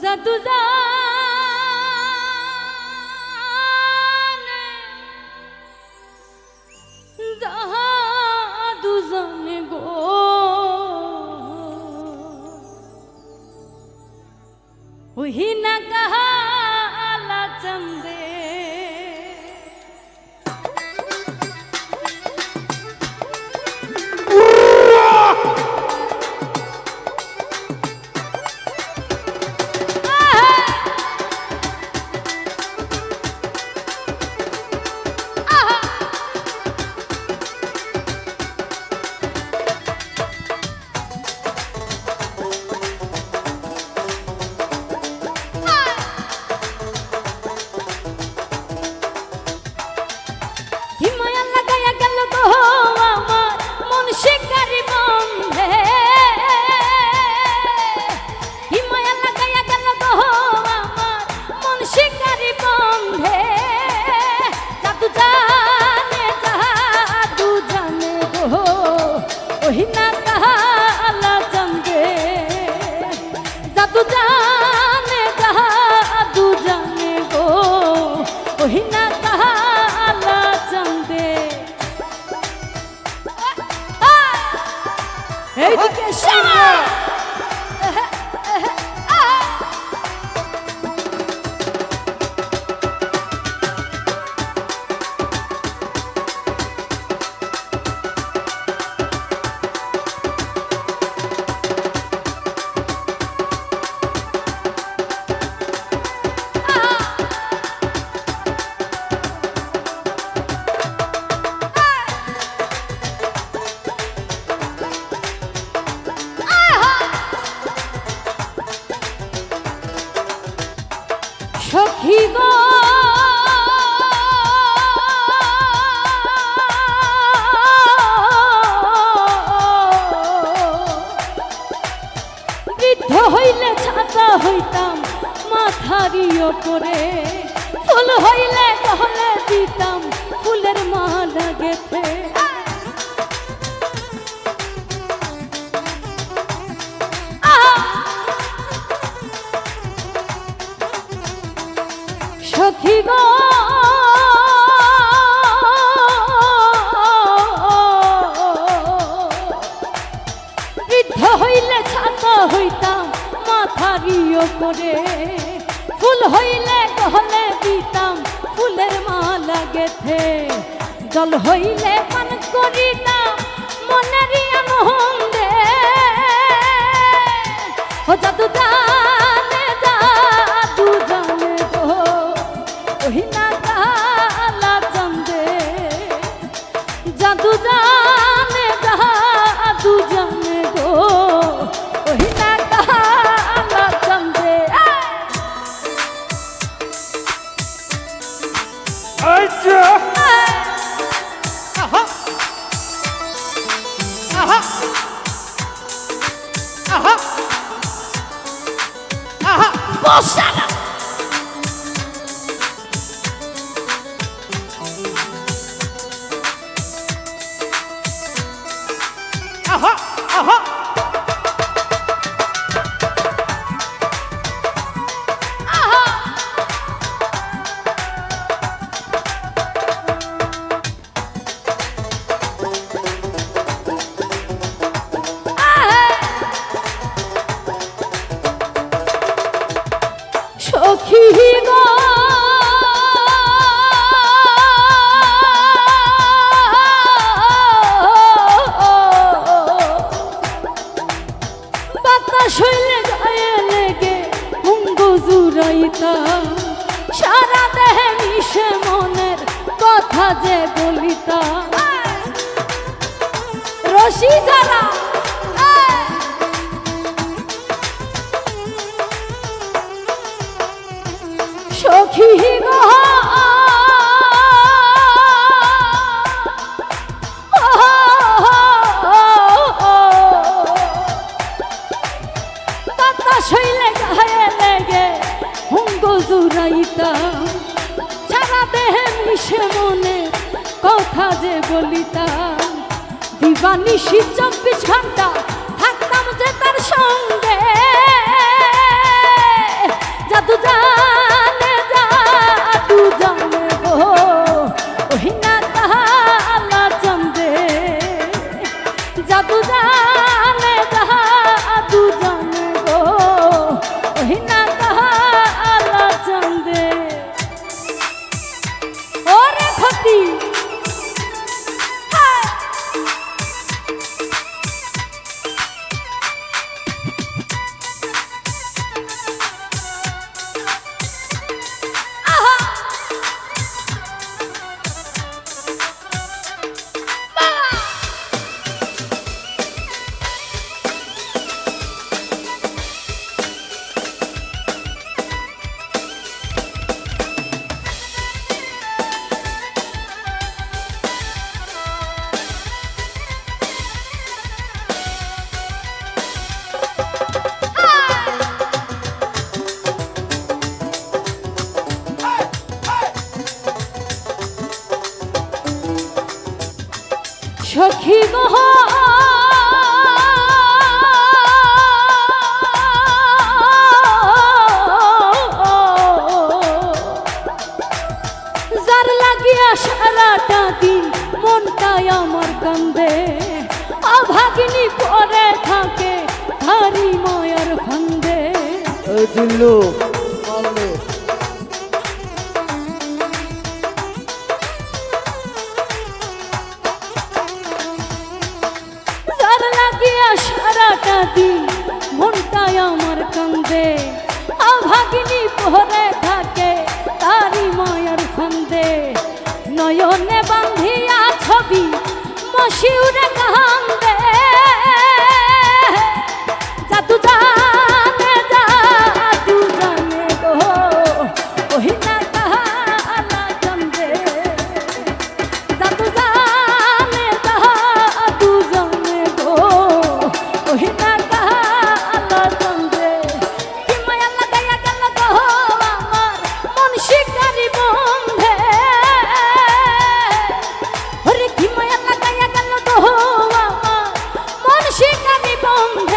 জাদু জাদু জানে গো। ওহি না কাহালা সখী গো। বৃদ্ধ হইলে ছাতা হইতাম, মাথারি ওপরে। ফুল হইলে গহলে দিতাম, ফুলের মালা গেথে। সখী গো। বৃদ্ধ হইলে ছাতা হইতাম মাথারিও করে ফুল হইলে গহলে দিতাম ফুলের মালা গেথে। জল হইলে পান করিতাম, মনেরই আনন্দে ওহি না কালা চন্দে। জাদু জানে জাদু জানে গো। ওহি না কালা চন্দে। আচ্ছা আহা। আহা। আহা। আহা। বসালা। জুড়াইতা সারা দেহে মিশে মনের কথা যে বলিতা। রশি যারা করে বলিতাম দিবানিশি চব্বিশ ঘণ্টা থাকতাম যে তার সঙ্গে। জাদু সখী গহ যার লাগিয়া সারাটা দিন মনটাই আমার কান্দে, অভাগিনী পরে থাকে হারি মায়ার ভান্দে গিয়া সারাটা দিন মনটায় আমার কান্দে। আভাগিনী পরে থাকে তারি মায়ের ফন্দে। নয়নে বান্ধিয়া ছবি, মশিউরে কান্দ Om